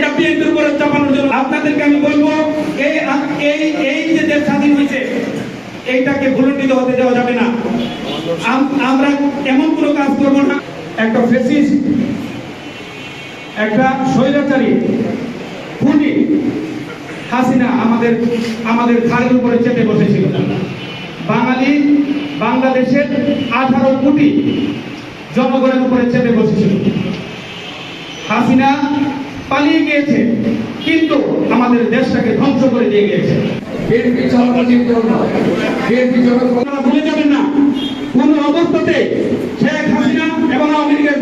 এটা বিএনপির উপরে চাপানোর জন্য। আপনাদেরকে আমি বলব, এই এই এই যে দেশ স্বাধীন হয়েছে, এইটাকে ভুলুণ্ঠিত হতে দেওয়া যাবে না। আমরা এমন কোনো কাজ করব না। একটা ফেসিস্ট একটা স্বৈরাচারী খুনি হাসিনা আমাদের আমাদের ঘাড়ের উপরে চেপে বসেছিল। বাঙালি বাংলাদেশের আঠারো কোটি জনগণের উপরে চেপে বসেছিল। হাসিনা পালিয়ে গিয়েছে কিন্তু আমাদের দেশটাকে ধ্বংস করে দিয়ে গিয়েছে। বিএনপি নয় বিএনপি ভুলে যাবেন না কোন অবস্থাতে শেখ হাসিনা এবং আওয়ামী লীগের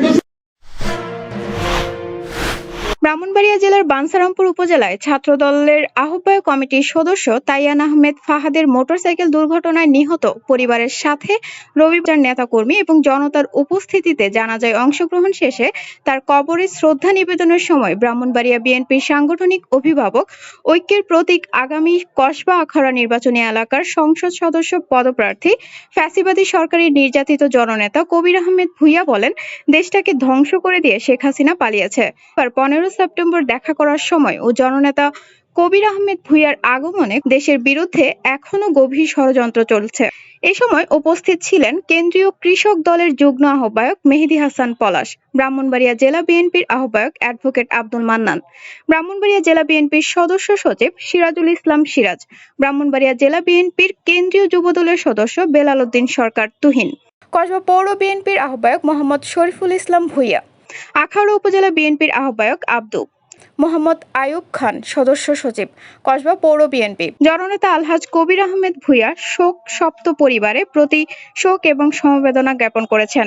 ব্রাহ্মণবাড়িয়া জেলার বানসারামপুর উপজেলায় ছাত্রদলের আহ্বায়ক কমিটির সদস্য তাইয়ান আহমেদ ফাহাদের মোটরসাইকেল দুর্ঘটনায় নিহত পরিবারের সাথে রবিবার নেতাকর্মী এবং জনতার উপস্থিতিতে জানাজায় অংশগ্রহণ শেষে তার কবরে শ্রদ্ধা নিবেদনের সময় ব্রাহ্মণবাড়িয়া বিএনপির সাংগঠনিক অভিভাবক ঐক্যের প্রতীক আগামী কসবা আখড়া নির্বাচনী এলাকার সংসদ সদস্য পদপ্রার্থী ফ্যাসিবাদী সরকারের নির্যাতিত জননেতা কবির আহমেদ ভুইয়া বলেন, দেশটাকে ধ্বংস করে দিয়ে শেখ হাসিনা পালিয়েছে। পনেরো সেপ্টেম্বর দেখা করার সময় ও জননেতা কবির আহমেদ ভুইয়ার আগমনে দেশের বিরুদ্ধে এখনও গভীর ষড়যন্ত্র চলছে। এ সময় উপস্থিত ছিলেন কেন্দ্রীয় কৃষক দলের যুগ্ম আহ্বায়ক মেহেদি হাসান পলাশ, ব্রাহ্মণবাড়িয়া জেলা বিএনপির আহ্বায়ক অ্যাডভোকেট আব্দুল মান্নান, ব্রাহ্মণবাড়িয়া জেলা বিএনপির সদস্য সচিব সিরাজুল ইসলাম সিরাজ, ব্রাহ্মণবাড়িয়া জেলা বিএনপির কেন্দ্রীয় যুবদলের সদস্য বেলাল উদ্দিন সরকার তুহিন। কসবা পৌর বিএনপির আহ্বায়ক মোহাম্মদ শরীফুল ইসলাম ভুইয়া আখাউড়া উপজেলা বিএনপির আহ্বায়ক আব্দু মোহাম্মদ আয়ুব খান সদস্য সচিব কসবা পৌর বিএনপি। জননেতা আলহাজ কবির আহমেদ ভুইয়া শোক সপ্ত পরিবারে প্রতি শোক এবং সমবেদনা জ্ঞাপন করেছেন।